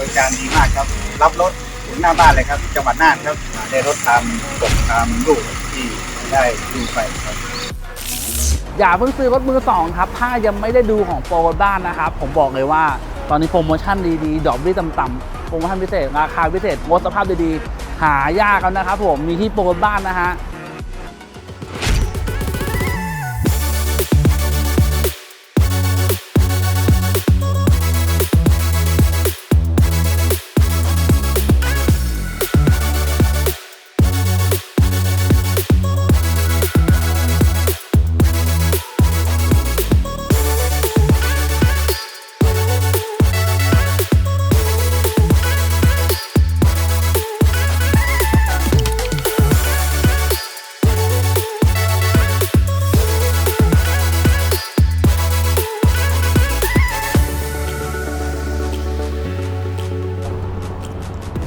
บริการดีมากครับ รับรถถึงหน้าบ้านเลยครับจังหวัดน่านครับได้รถตามปกตามรูปที่ได้ดูไปครับ อย่าเพิ่งซื้อรถมือสองครับ ถ้ายังไม่ได้ดูของโปรบ้านนะครับ ผมบอกเลยว่า ตอนนี้โปรโมชั่นดีๆ ดอกเบี้ยต่ำๆโปรโมชั่นพิเศษราคาพิเศษงดสภาพดีๆหายากแล้วนะครับผมมีที่โปรบ้านนะฮะ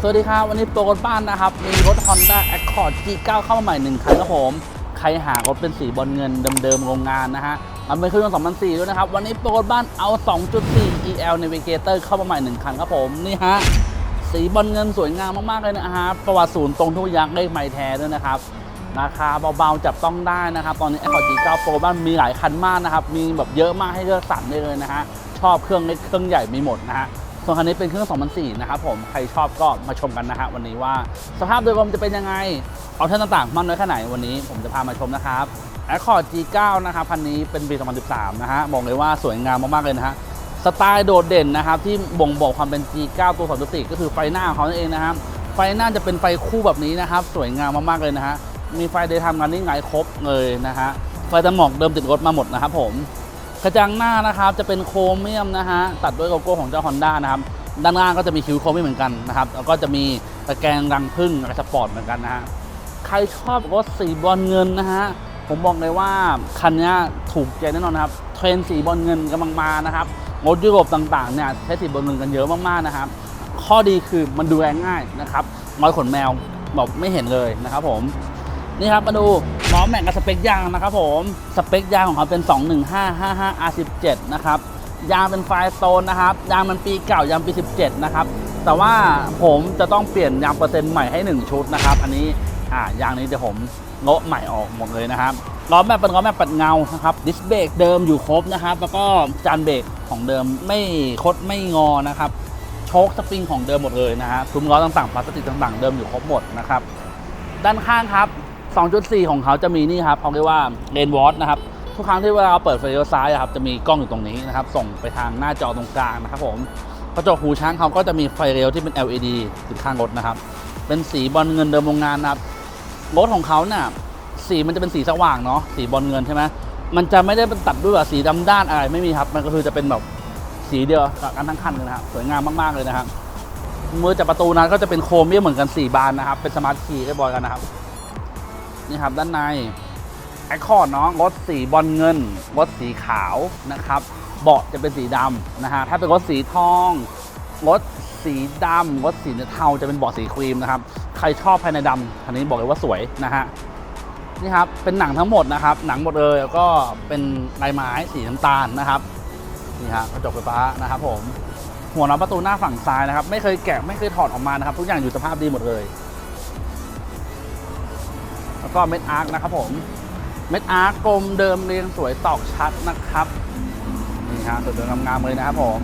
สวัสดีครับ วันนี้โปรรถบ้านนะครับ มีรถ Honda Accord G9 เข้ามาใหม่หนึ่งคันครับผม ใครหารถเป็นสีบอลเงินเดิมๆโรงงานนะฮะมันเป็นเครื่องยนต์2004 ด้วยนะครับ วันนี้โปรรถบ้านเอา 2.4 EL Navigator เข้ามาใหม่หนึ่งคันครับผม นี่ฮะ สีบอลเงินสวยงามมากๆเลยนะฮะ ประวัติศูนย์ตรงทุกอยักษ์เลขไมล์แท้ด้วยนะครับ ราคาเบาๆจับต้องได้นะครับ ตอนนี้ Accord G9 Pro บ้านมีหลายคันมากนะครับ มีแบบเยอะมากให้เลือกสรรได้เลยนะฮะ ชอบเครื่องเล็กเครื่องใหญ่มีหมดนะฮะ ส่วนคันนี้เป็นเครื่อง2004นะครับผมใครชอบก็มาชมกันนะฮะวันนี้ว่าสภาพโดยรวมจะเป็นยังไง เอาท่านต่างๆมากน้อยแค่ไหนวันนี้ผมจะพามาชมนะครับ Accord G9 นะครับคันนี้เป็นปี2013นะฮะบอกเลยว่าสวยงามมากๆเลยนะฮะสไตล์โดดเด่นนะครับที่บ่งบอกความเป็น G9 ตัว2.4ก็คือไฟหน้าของเขาเองนะครับไฟหน้าจะเป็นไฟคู่แบบนี้นะครับสวยงามมากๆเลยนะฮะมีไฟเดย์ทม์กันนี่ไงครบเลยนะฮะไฟตะหมอกเดิมติดรถมาหมดนะครับผม กระจังหน้านะครับจะเป็นโครเมียมนะฮะตัดด้วยโลโก้ของเจ้า Honda นะครับด้านล่างก็จะมีคิ้วโครเมียมเหมือนกันนะครับแล้วก็จะมีตะแกรงรังพึ่งกระสปอร์ตเหมือนกันนะฮะใครชอบรถสีบอลเงินนะฮะผมบอกเลยว่าคันนี้ถูกใจแน่นอนนะครับเทรนสีบอลเงินกำลังมานะครับรถยุโรปต่างๆเนี่ยใช้สีบนเงินกันเยอะมากๆนะครับข้อดีคือมันดูแลง่ายนะครับน้อยขนแมวแบบไม่เห็นเลยนะครับผมนี่ครับมาดู ล้อแม็กกับสเปคยางนะครับผมสเปคยางของเขาเป็น 21555 R17 นะครับยางเป็นไฟสโตนนะครับยางมันปีเก่ายางปี 17 นะครับ แต่ว่าผมจะต้องเปลี่ยนยางเปอร์เซ็นต์ใหม่ให้ 1 ชุดนะครับ อันนี้อ่ายางนี้เดี๋ยวผมโละใหม่ออกหมดเลยนะครับล้อแม็กเป็นล้อแม็กปัดเงานะครับดิสเบรกเดิมอยู่ครบนะครับ แล้วก็จานเบรกของเดิมไม่คดไม่งอนะครับโชคสปริงของเดิมหมดเลยนะฮะซุ้มล้อต่างๆพลาสติกต่างๆเดิมอยู่ครบหมดนะครับ ด้านข้างครับ 2.4 ของเขาจะมีนี่ครับเขาเรียกว่าเลนวอตนะครับทุกครั้งที่เวลาเราเปิดไฟเลี้ยวซ้ายอะครับจะมีกล้องอยู่ตรงนี้นะครับส่งไปทางหน้าจอตรงกลางนะครับผมกระจกหูช้างเขาก็จะมีไฟเลี้ยวที่เป็น LED ติดข้างรถนะครับ เป็นสีบอลเงินเดิมโรงงานนะครับรถของเขาเนี่ยสีมันจะเป็นสีสว่างเนาะสีบอลเงินใช่ไหมมันจะไม่ได้เป็นตัดด้วยแบบสีดำด้านอะไรไม่มีครับ มันก็คือจะเป็นแบบสีเดียวกับกันทั้งคันเลยนะครับสวยงามมากๆเลยนะครับมือจับประตูนั้นก็จะเป็นโครเมียมเหมือนกัน 4 บานนะครับ เป็นสมาร์ทคีย์เรียบร้อยกันนะครับ นี่ครับด้านในแอคอร์ดเนาะรถสีบอลเงินรถสีขาวนะครับ เบาะจะเป็นสีดำนะฮะถ้าเป็นรถสีทองรถสีดำรถสีเทาจะเป็นเบาะสีครีมนะครับ ใครชอบภายในดำคันนี้บอกเลยว่าสวยนะฮะนี่ครับเป็นหนังทั้งหมดนะครับ หนังหมดเลยแล้วก็เป็นลายไม้สีน้ำตาลนะครับนี่ฮะกระจกไฟฟ้านะครับผมหัวน็อตประตูหน้าฝั่งซ้ายนะครับ ไม่เคยแกะไม่เคยถอดออกมานะครับ ทุกอย่างอยู่สภาพดีหมดเลย แล้วก็เม็ดอาร์คนะครับผมเม็ดอาร์คกลมเดิมเรียงสวยตอกชัดนะครับนี่ฮะสวยงามๆเลยนะครับผม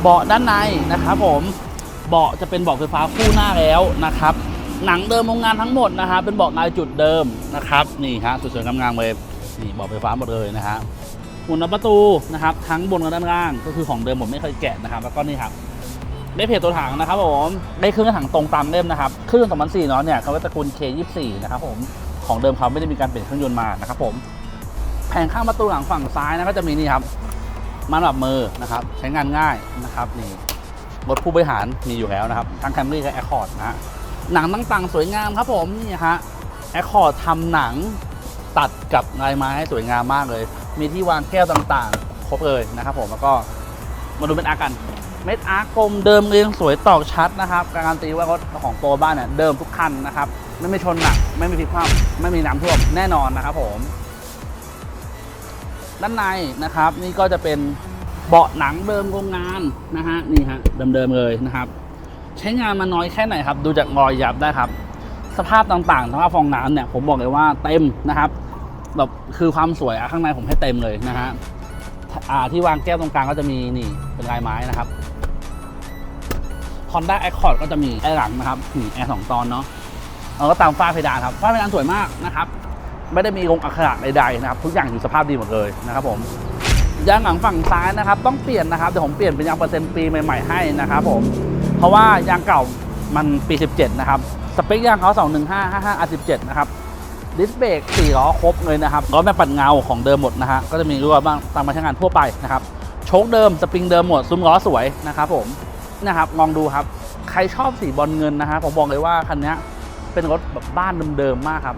เบาะด้านในนะครับผมเบาะจะเป็นเบาะไฟฟ้าคู่หน้าแล้วนะครับ หนังเดิมโรงงานทั้งหมดนะครับเป็นเบาะลายจุดเดิมนะครับนี่ฮะสวยๆงามๆเลยนี่เบาะไฟฟ้าหมดเลยนะฮะหุ่นประตูนะครับ ทั้งบนกับด้านล่างก็คือของเดิมผมไม่เคยแกะนะครับ แล้วก็นี่ครับ ได้เพจตัวถังนะครับผมได้เครื่องถังตรงตามเล่มนะครับเครื่อง2004เนาะเนี่ยเขาเป็นตระกูล K24 นะครับผมของเดิมเขาไม่ได้มีการเปลี่ยนเครื่องยนต์มานะครับผมแผงข้างประตูหลังฝั่งซ้ายนะก็จะมีนี่ครับมันแบบมือนะครับใช้งานง่ายนะครับนี่รถผู้บริหารมีอยู่แล้วนะครับทั้งแคมรี่และแอคคอร์ดนะฮะหนังต่างๆสวยงามครับผมนี่ฮะแอคคอร์ดทำหนังตัดกับลายไม้สวยงามมากเลย มีที่วางแก้วต่างๆ ครบเลยนะครับผมแล้วก็มาดูเป็นอากัน เม็ดอาร์กลมเดิมเรียงสวยตอกชัดนะครับการันตีว่ารถของโปรบ้านเนี่ยเดิมทุกคันนะครับไม่มีชนหนักไม่มีพลิกคว่ำไม่มีน้ำท่วมแน่นอนนะครับผม ด้านในนะครับ นี่ก็จะเป็นเบาะหนังเดิมโรงงานนะฮะนี่ฮะเดิมๆเลยนะครับ ใช้งานมาน้อยแค่ไหนครับ ดูจากรอยยับได้ครับ สภาพต่างๆสภาพฟองน้ำเนี่ยผมบอกเลยว่าเต็มนะครับแบบคือความสวยอะข้างในผมให้เต็มเลยนะฮะที่วางแก้วตรงกลางก็จะมีนี่เป็นลายไม้นะครับ Honda Accord ก็จะมีแอร์หลังนะครับนี่แอร์สองตอนเนาะแล้วก็ตามฝ้าเพดานครับฝ้าเพดานสวยมากนะครับ ไม่ได้มีลงอักขระใดๆนะครับ ทุกอย่างอยู่สภาพดีหมดเลยนะครับผมยางหลังฝั่งซ้ายนะครับ ต้องเปลี่ยนนะครับเดี๋ยวผมเปลี่ยนเป็นยางเปอร์เซ็นต์ปีใหม่ๆให้นะครับผมเพราะว่ายางเก่ามันปี 17 นะครับ สเปคยางเขา215 55 R17 นะครับดิสเบรก4ล้อครบเลยนะครับล้อแม่ปัดเงาของเดิมหมดนะฮะก็จะมีรั่วบ้างตามมาใช้งานทั่วไปนะครับโชคเดิมสปริงเดิมหมดซุ้มล้อสวยนะครับผม นะครับลองดูครับ ใครชอบสีบอลเงินนะฮะผมบอกเลยว่าคันนี้เป็นรถแบบบ้านเดิมๆมากครับ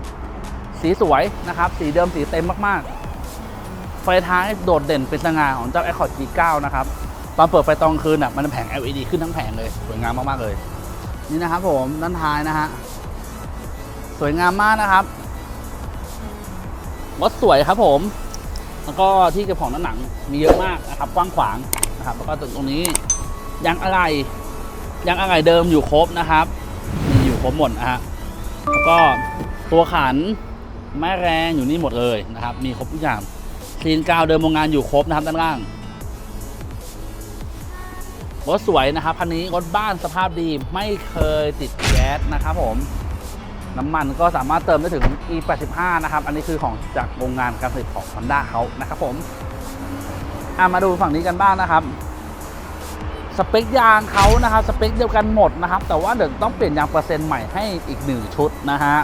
สีสวยนะครับ สีเดิมสีเต็มมากๆ ไฟท้ายโดดเด่นเป็นสง่าของเจ้า Accord G9 นะครับตอนเปิดไฟตอนคืนอะมันเป็นแผง LED ขึ้นทั้งแผงเลยสวยงามมากๆเลย นี่นะครับผมด้านท้ายนะฮะสวยงามมากนะครับรถสวยครับผม แล้วก็ที่เก็บของด้านหลังมีเยอะมากนะครับ กว้างขวางนะครับ แล้วก็ตรงนี้ ยางอะไรยางอะไรเดิมอยู่ครบนะครับมีอยู่ครบหมดนะฮะแล้วก็ตัวขันแม่แรงอยู่นี่หมดเลยนะครับ มีครบทุกอย่างซีนกาวเดิมโรงงานอยู่ครบนะครับด้านล่างรถสวยนะครับคันนี้รถบ้านสภาพดีไม่เคยติดแก๊สนะครับผมน้ำมันก็สามารถเติมได้ถึง E85 นะครับ อันนี้คือของจากโรงงานการผลิตของ Honda เขานะครับผมอะมาดูฝั่งนี้กันบ้างนะครับ สเปคยางเขานะครับสเปคเดียวกันหมดนะครับ แต่ว่าเดี๋ยวต้องเปลี่ยนยางเปอร์เซ็นต์ใหม่ให้อีกหนึ่งชุดนะฮะ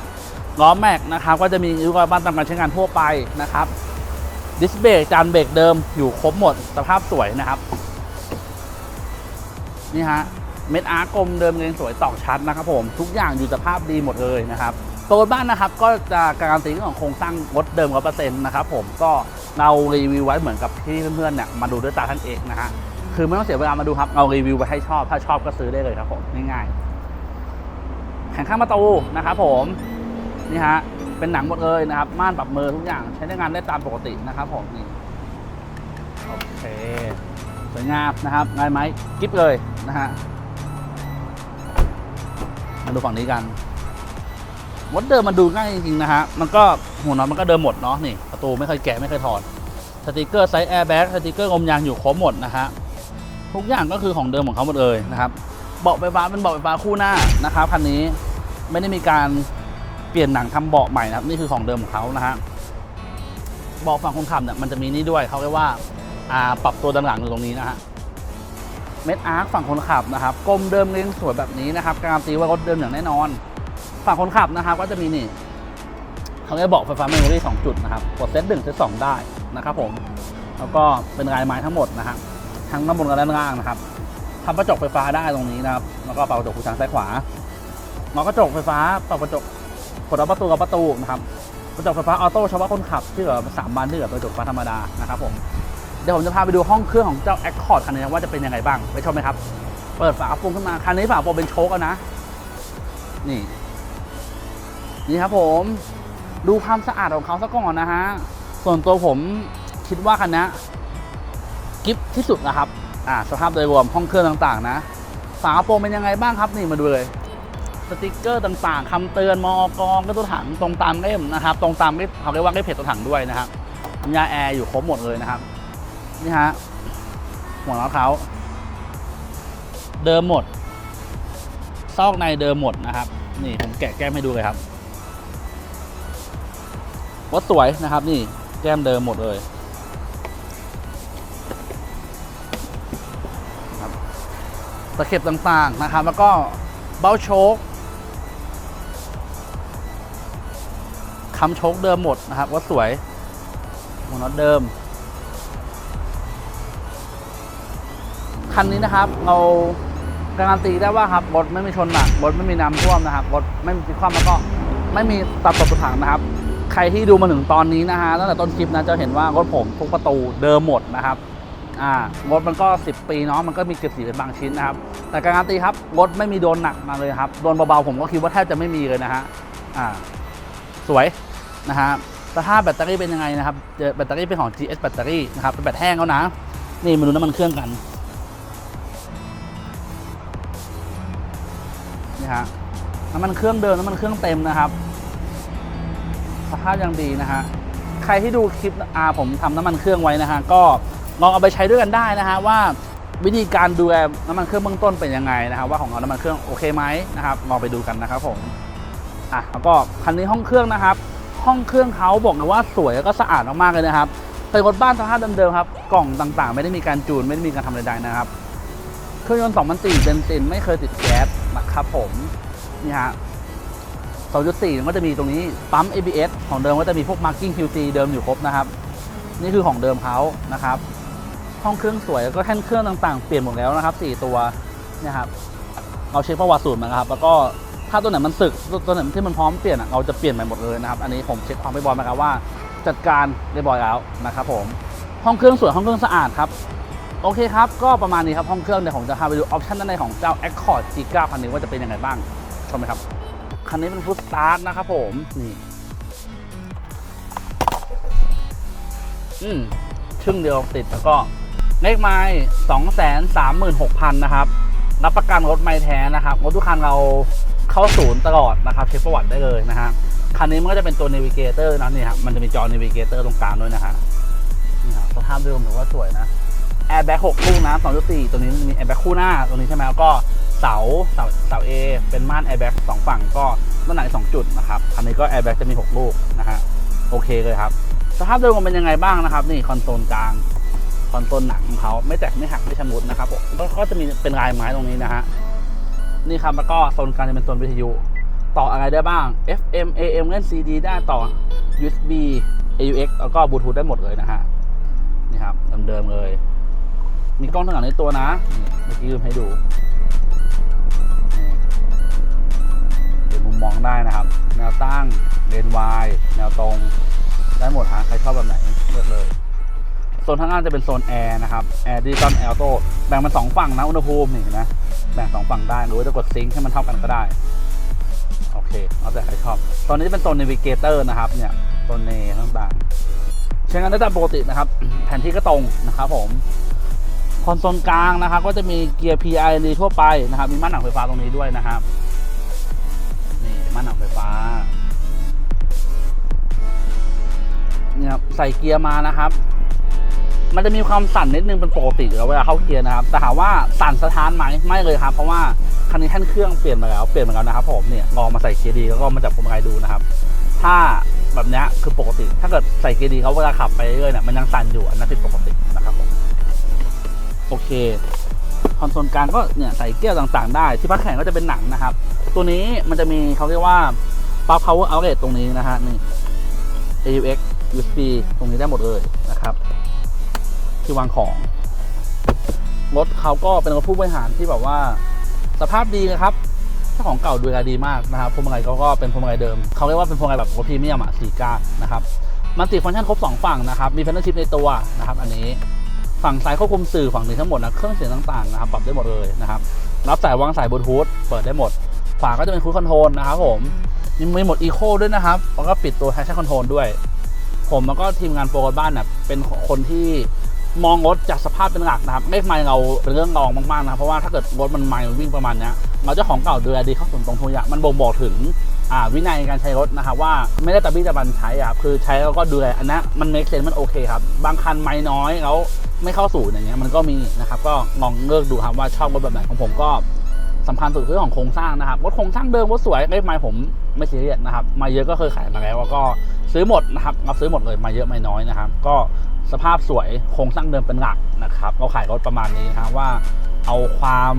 ล้อแม็กนะครับก็จะมีอุปกรณ์บ้านตามการใช้งานทั่วไปนะครับดิสเบรกจานเบรกเดิมอยู่ครบหมดสภาพสวยนะครับ นี่ฮะเม็ดอาร์กลมเดิมเรียงสวยตอกชัดนะครับผม ทุกอย่างอยู่สภาพดีหมดเลยนะครับตัวบ้านนะครับก็จะการันตีเรื่องของโครงสร้างรถเดิมร้อเปอร์เซ็นต์นะครับผมก็เรารีวิวไว้เหมือนกับที่เพื่อนๆเนี่ยมาดูด้วยตาท่านเองนะฮะ คือไม่ต้องเสียเวลามาดูครับ เอารีวิวไปให้ชอบ ถ้าชอบก็ซื้อได้เลยครับผม ง่ายๆแข่งข้างประตูนะครับผม นี่ฮะ เป็นหนังหมดเลยนะครับ ม่านปรับมือทุกอย่าง ใช้ได้งานได้ตามปกตินะครับผม นี่ โอเค สวยงามนะครับง่ายไหมกิ๊บเลยนะฮะ มาดูฝั่งนี้กันรถเดิมมันดูง่ายจริงๆนะฮะ มันก็หัวน็อตมันก็เดิมหมดเนาะ นี่ ประตูไม่เคยแกะไม่เคยถอดสติกเกอร์ไซส์แอร์แบ็กสติกเกอร์ลมยางอยู่ครบหมดนะฮะ ทุกอย่างก็คือของเดิมของเขาหมดเลยนะครับเบาะไฟฟ้าเป็นเบาะไฟฟ้าคู่หน้านะครับคันนี้ไม่ได้มีการเปลี่ยนหนังทำเบาะใหม่นะครับนี่คือของเดิมของเขานะฮะเบาะฝั่งคนขับเนี่ยมันจะมีนี่ด้วยเขาเรียกว่าาปรับตัวด้านหลังอยู่ตรงนี้นะฮะเม็ดอาร์คฝั่งคนขับนะครับกลมเดิมเรียงสวยแบบนี้นะครับการันตีว่ารถเดิมอย่างแน่นอน ฝั่งคนขับนะครับก็จะมีนี่เขาเรียกเบาะไฟฟ้าเมมโมรี่สองจุดนะครับกดเซตหนึ่งเซตสองได้นะครับผมแล้วก็เป็นลายไม้ทั้งหมดนะฮะ ทั้งด้านบนกับด้านล่างนะครับทำกระจกไฟฟ้าได้ตรงนี้นะครับ แล้วก็เป่ากระจกหูช้างซ้ายขวาหมอกระจกไฟฟ้าเป่ากระจกกดเอาประตูกับประตูนะครับกระจกไฟฟ้าออโต้เฉพาะคนขับที่เหลือสามบานที่เหลือกระจกไฟฟ้าธรรมดานะครับผมเดี๋ยวผมจะพาไปดูห้องเครื่องของเจ้า Accord คันนี้ว่าจะเป็นยังไงบ้างไปชมไหมครับ เปิดฝากระโปรงขึ้นมาคันนี้ฝากระโปรงเป็นโชคนะ นี่ นี่ครับผม ดูความสะอาดของเขาซะก่อนนะฮะ ส่วนตัวผมคิดว่าคันนี้กิฟที่สุดนะครับ อ่าสภาพโดยรวมห้องเครื่องต่างๆนะ ฝากระโปรงเป็นยังไงบ้างครับนี่มาดูเลยสติกเกอร์ต่างๆคำเตือนมอกองก็ตัวถังตรงตามเล่มนะครับ ตรงตามเล่มเขาเรียกว่าเล่มเพจตัวถังด้วยนะครับน้ำยาแอร์อยู่ครบหมดเลยนะครับนี่ฮะหัวน็อตเขาเดิมหมด ซอกในเดิมหมดนะครับ นี่ผมแกะแก้มให้ดูเลยครับรถสวยนะครับ นี่แก้มเดิมหมดเลย ตะเข็บต่างๆนะครับ แล้วก็เบ้าโชคคำโชคเดิมหมดนะครับรถสวยหัวน็อตเดิม คันนี้นะครับ เราการันตีได้ว่าครับรถไม่มีชนหนักรถไม่มีน้ำท่วมนะครับรถไม่มีพลิกคว่ำแล้วก็ไม่มีตัดตกถังนะครับใครที่ดูมาถึงตอนนี้นะฮะตั้งแต่ต้นคลิปนะจะเห็นว่ารถผมทุกประตูเดิมหมดนะครับ อ่ารถมันก็ 10 ปีเนาะมันก็มีเก็บสีเป็นบางชิ้นนะครับ แต่การันตีครับรถไม่มีโดนหนักมาเลยครับโดนเบาๆผมก็คิดว่าแทบจะไม่มีเลยนะฮะอ่าสวยนะฮะสภาพแบตเตอรี่เป็นยังไงนะครับแบตเตอรี่เป็นของ GS แบตเตอรี่นะครับเป็นแบตแห้งแล้วนะนี่มาดูน้ำมันเครื่องกันนี่ฮะน้ำมันเครื่องเดิมน้ำมันเครื่องเต็มนะครับสภาพยังดีนะฮะใครที่ดูคลิปอาผมทำน้ำมันเครื่องไว้นะฮะก็ ลองเอาไปใช้ด้วยกันได้นะฮะว่าวิธีการดูแลน้ำมันเครื่องเบื้องต้นเป็นยังไงนะครับว่าของเราน้ำมันเครื่องโอเคไหมนะครับลองไปดูกันนะครับผมอะแล้วก็คันนี้ห้องเครื่องนะครับ ห้องเครื่องเขาบอกเลยว่าสวยแล้วก็สะอาดมากๆเลยนะครับเป็นรถบ้านสภาพเดิมๆครับกล่องต่างๆ ไม่ได้มีการจูนไม่ได้มีการทำใดๆนะครับ เครื่องยนต์2004เบนซินไม่เคยติดแก๊สนะครับผมนี่ฮะ2.4มันก็จะมีตรงนี้ปั๊ม ABS ของเดิมก็จะมีพวก Marking QC เดิมอยู่ครบนะครับ นี่คือของเดิมเขานะครับ ห้องเครื่องสวยแล้วก็แท่นเครื่องต่างๆ เปลี่ยนหมดแล้วนะครับ 4 ตัวเนี่ยครับเราเช็คประวัติสูตรมานะครับ แล้วก็ถ้าตัวไหนมันสึกตัวไหนที่มันพร้อมเปลี่ยนอะเราจะเปลี่ยนใหม่หมดเลยนะครับ อันนี้ผมเช็คความเรียบร้อยมาครับว่า จัดการเรียบร้อยแล้วนะครับผมห้องเครื่องสวยห้องเครื่องสะอาดครับโอเคครับ ก็ประมาณนี้ครับ ห้องเครื่องเดี๋ยวผมจะพาไปดูออปชันด้านในของเจ้า Accord G9 คันนี้ว่าจะเป็นยังไงบ้าง ชมไหมครับ คันนี้เป็นฟุตสตาร์ทนะครับผม นี่ อืมชึ่งเดียวติดแล้วก็ เลขไม้สองแสนสามหมื่นหกพันนะครับ รับประกันรถไม่แท้นะครับ รถทุกคันเราเข้าศูนย์ตลอดนะครับ เช็คประวัติได้เลยนะฮะ คันนี้มันก็จะเป็นตัว Navigator นะนี่ครับ มันจะมีจอ Navigator ตรงกลางด้วยนะฮะ นี่ครับสภาพเดิมถือว่าสวยนะ แอร์แบ็กหกลูกนะสองจุดสี่ตัวนี้มีแอร์แบ็กคู่หน้าตัวนี้ใช่ไหมแล้วก็เสาเสาเสาเอเป็นม่านแอร์แบ็กสองฝั่งก็ด้านไหนสองจุดนะครับคันนี้ก็แอร์แบ็กจะมีหกลูกนะฮะโอเคเลยครับ สภาพโดยรวมเป็นยังไงบ้างนะครับ นี่คอนโซลกลาง คอนโซลหนังของเขาไม่แตกไม่หักไม่ชำรุดนะครับผมก็จะมีเป็นลายไม้ตรงนี้นะฮะนี่ครับแล้วก็โซนกลางจะเป็นโซนวิทยุ ต่ออะไรได้บ้าง FM AM เล่น CD ได้ต่อ USB AUX แล้วก็บลูทูธได้หมดเลยนะฮะนี่ครับเดิมๆเลย มีกล้องทั้งหลังในตัวนะเมื่อกี้ลืมให้ดูเดี๋ยวมุมมองได้นะครับ แนวตั้งเลนวายแนวตรง ได้หมดฮะใครชอบแบบไหนเลือกเลย โซนข้างล่างจะเป็นโซนแอร์นะครับแอร์ดิจิตอลแอลโตแบ่งเป็นสองฝั่งนะอุณหภูมินี่เห็นไหมแบ่งสองฝั่งได้หรือว่าจะกดซิงค์ให้มันเท่ากันก็ได้โอเคเอาแต่ใครชอบตอนนี้จะเป็นโซน n น v ิเกเตอร์นะครับเนี่ยโซนเนต่างๆใช้งานได้ตามปกตินะครับ แผนที่ก็ตรงนะครับผมคอนโซลกลางนะครับ ก็จะมีเกียร์ PI ดีทั่วไปนะครับ มีม่านหนังไฟฟ้าตรงนี้ด้วยนะครับนี่ม่านหนังไฟฟ้าเนี่ยครับใส่เกียร์มานะครับ มันจะมีความสั่นนิดนึงเป็นปกติอยู่แล้วเวลาเข้าเกียร์นะครับ แต่ถามว่าสั่นสะท้านไหมไม่เลยครับ เพราะว่าคันนี้แท่นเครื่องเปลี่ยนมาแล้วเปลี่ยนมาแล้วนะครับผมเนี่ยลองมาใส่เกียร์ดีแล้วก็มาจับพวงมาลัยดูนะครับถ้าแบบนี้คือปกติ ถ้าเกิดใส่เกียร์ดีเขาเวลาขับไปเรื่อยเนี่ยมันยังสั่นอยู่อันนั้นผิดปกตินะครับผมโอเคคอนโซลกลางก็เนี่ยใส่เกียร์ต่างๆ ได้ ที่พักแข่งก็จะเป็นหนังนะครับ ตัวนี้มันจะมีเขาเรียกว่าปลั๊ก power outlet ตรงนี้นะฮะนี่ AUX USB ตรงนี้ได้หมดเลยนะครับ ที่วางของ รถเขาก็เป็นรถผู้บริหารที่แบบว่า สภาพดีนะครับเจ้าของเก่าดูแลดีมากนะครับพวงมาลัยเขาก็เป็นพวงมาลัยเดิม เขาเรียกว่าเป็นพวงมาลัยแบบรถพรีเมียมอะสี่ก้านนะครับมันติฟังก์ชันครบ 2 ฝั่งนะครับ มีแพนเนลชิพในตัวนะครับ อันนี้ฝั่งซ้ายควบคุมสื่อฝั่งนี้ทั้งหมดนะเครื่องเสียงต่างๆนะครับปรับได้หมดเลยนะครับรับสายวางสายบลูทูธเปิดได้หมดขวาก็จะเป็นคูดคอนโทรลนะครับผมมีมีโหมดอีโคด้วยนะครับแล้วก็ปิดตัว traction control ด้วย ผมแล้วก็ทีมงานโปรบ้านเนี่ยเป็นคนที่ มองรถจากสภาพเป็นหลักนะครับไม่ไม่เราเป็นเรื่องรองมากๆนะเพราะว่าถ้าเกิดรถมันไม่วิ่งประมาณนี้เราเจ้าของเก่าดูแลดีเข้าส่วนตรงทุกอย่างมันบ่งบอกถึงวินัยในการใช้รถนะครับว่าไม่ได้ตะบี้ตะบันใช้อะครับคือใช้แล้วก็ดูแลอันนั้นมันเมคเซนมันโอเคครับบางคันไม่น้อยแล้วไม่เข้าสู่อย่างเงี้ยมันก็มีนะครับก็ลองเลือกดูครับว่าชอบรถแบบไหนของผมก็สำคัญสุดคือเรื่อของโครงสร้างนะครับรถโครงสร้างเดิมรถสวยไม่ไม่ผมไม่ซีเรียสนะครับมาเยอะก็เคยขายมาแล้วแล้วก็ซื้อหมดนะครับเราซื้อหมดเลยมาเยอะไม่น้อยนะครับ ก็ สภาพสวยโครงสร้างเดิมเป็นหลักนะครับเราขายรถประมาณนี้นะครับว่าเอาความ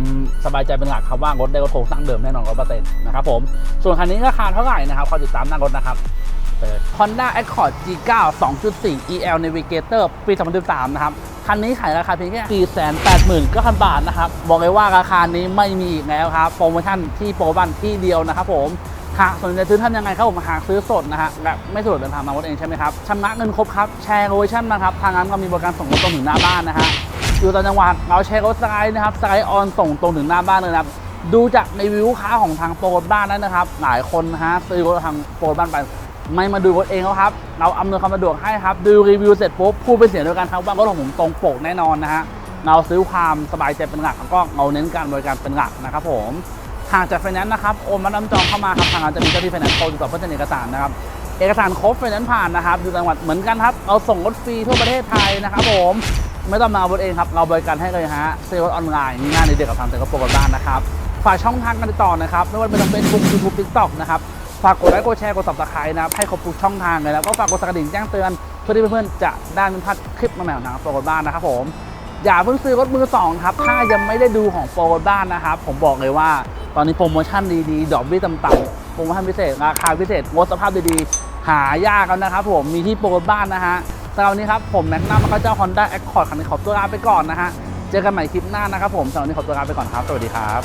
สบายใจเป็นหลักครับว่ารถได้รถโครงสร้างเดิมแน่นอนร้อยเปอร์เซ็นต์นะครับผมส่วนคันนี้ราคาเท่าไหร่นะครับขอติดตามหน้ารถนะครับ Honda Accord G9 2.4 EL Navigator ปี2013นะครับคันนี้ขายราคาเพียงแค่ 489,000 บาทนะครับ บอกเลยว่าราคานี้ไม่มีอีกแล้วครับ โปรโมชั่นที่โปรบันที่เดียวนะครับผม หากสนใจซื้อท่านยังไงครับผมหากซื้อสดนะฮะแบบไม่สะดวกเดินทางมารถเองใช่ไหมครับชำระเงินครบครับแชร์โลเคชั่นนะครับทางนั้นก็มีบริการส่งรถตรงถึงหน้าบ้านนะฮะอยู่ต่างจังหวัดเราใช้รถสไลด์นะครับสไลด์ออนส่งตรงถึงหน้าบ้านเลยนะครับดูจากในวิวค้าของทางโปรบ้านนั้นนะครับ หลายคนนะฮะซื้อรถทางโปรบ้านไปไม่มาดูรถเองแล้วครับ เราอำนวยความสะดวกให้ครับ ดูรีวิวเสร็จปุ๊บพูดเป็นเสียงเดียวกันครับว่ารถของผมตรงปกแน่นอนนะฮะเราซื้อความสบายใจเป็นหลักแล้วก็เราเน้นการบริการเป็นหลักนะครับผม หางจากไฟแนนซ์นะครับโอนมาน้ำจองเข้ามาครับทางเราจะมีเจ้าที่ไฟแนนซ์โทรติดต่อเพื่อเซ็นเอกสารนะครับเอกสารครบไฟแนนซ์ผ่านนะครับอยู่จังหวัดเหมือนกันครับเราส่งรถฟรีทั่วประเทศไทยนะครับผมไม่ต้องมาเอารถเองครับเราบริการให้เลยฮะซื้อรถออนไลน์ง่ายในเดียวกับทางเซ็นทรัลโปรกันบ้านนะครับฝากช่องทางการติดต่อนะครับไม่ว่าจะเป็นเฟซบุ๊กยูทูบทิกตอกนะครับฝากกดไลค์กดแชร์กด subscribe นะครับให้ครบทุกช่องทางเลยแล้วก็ฝากกดสกระดิ่งแจ้งเตือนเพื่อที่เพื่อนๆจะได้ไม่พลาดคลิปใหม่ๆของทางโปรกันบ้านนะครับผม อย่าเพิ่งซื้อรถมือสองครับ ถ้ายังไม่ได้ดูของโปรบ้านนะครับ ผมบอกเลยว่า ตอนนี้โปรโมชั่นดีๆ ดอกเบี้ยต่ำๆโปรโมชั่นพิเศษ ราคาพิเศษงดสภาพดีๆ หายากแล้วนะครับผม มีที่โปรบ้านนะฮะสำหรับนนี้ครับผมแม็กนัมแล้วก็เจ้า Honda Accord คันนี้ขอตัวลาไปก่อนนะฮะ เจอกันใหม่คลิปหน้านะครับผมสำหรับนนี้ขอตัวลาไปก่อนครับ สวัสดีครับ